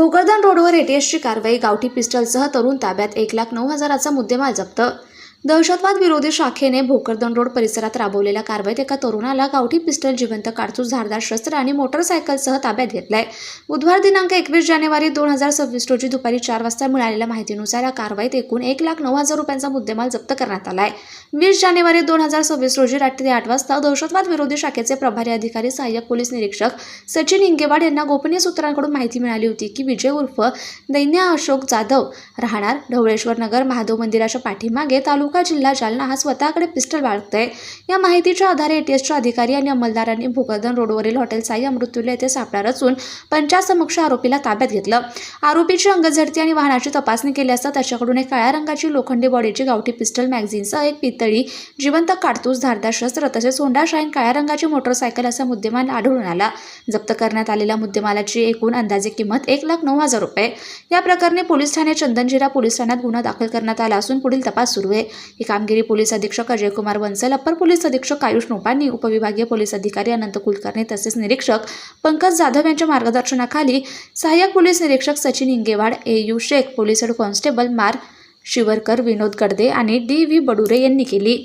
भोकरदन रोडवर एटीएसची कारवाई गावठी पिस्टलसह तरुण ताब्यात एक लाख नऊ हजाराचा मुद्देमाल जप्त दहशतवाद विरोधी शाखेने भोकरदन रोड परिसरात राबवलेल्या कारवाईत एका तरुणाला गावठी पिस्टल जिवंत काडतूस धारदार शस्त्र आणि मोटरसायकलसह ताब्यात घेतलाय. बुधवार दिनांक एकवीस जानेवारी दोन हजार सव्वीस रोजी दुपारी चार वाजता मिळालेल्या माहितीनुसार या कारवाईत एकूण एक लाख नऊ हजार रुपयांचा मुद्देमाल जप्त करण्यात आलाय. वीस जानेवारी दोन हजार सव्वीस रोजी रात्री आठ वाजता दहशतवाद विरोधी शाखेचे प्रभारी अधिकारी सहाय्यक पोलीस निरीक्षक सचिन इंगेवाड यांना गोपनीय सूत्रांकडून माहिती मिळाली होती की विजय उर्फ दैन्या अशोक जाधव राहणार ढवळेश्वर नगर महादेव मंदिराच्या पाठीमागे तालुका जिल्हा जालना हा स्वतःकडे पिस्टल बाळगतोय. या माहितीच्या आधारे एटीएसच्या अधिकारी आणि अंमलदारांनी भोकरदन रोडवरील हॉटेल साई अमृत्युल्य येथे सापळा रचून पंचासमक्ष आरोपीला ताब्यात घेतलं. आरोपीची अंगझडती आणि वाहनाची तपासणी केली असता त्याच्याकडून एक काळ्या रंगाची लोखंडी बॉडीची गावठी पिस्टल मॅगझिनसह एक पितळी जिवंत काडतूस धारदार शस्त्र तसेच होंडा शाईन काळ्या रंगाची मोटरसायकल असा मुद्देमाल आढळून आला. जप्त करण्यात आलेल्या मुद्देमालाची एकूण अंदाजे किंमत एक लाख नऊ हजार रुपये. या प्रकरणी पोलीस ठाणे चंदनजिरा पोलीस ठाण्यात गुन्हा दाखल करण्यात आला असून पुढील तपास सुरू आहे. ही कामगिरी पोलीस अधीक्षक अजयकुमार बन्सल अप्पर पोलीस अधीक्षक आयुष नोपांनी उपविभागीय पोलीस अधिकारी अनंत कुलकर्णी तसेच निरीक्षक पंकज जाधव यांच्या मार्गदर्शनाखाली सहाय्यक पोलीस निरीक्षक Sachin Ingewad A U Shaikh police head constable मार शिवरकर विनोद गडदे आणि डी व्ही बडुरे यांनी केली.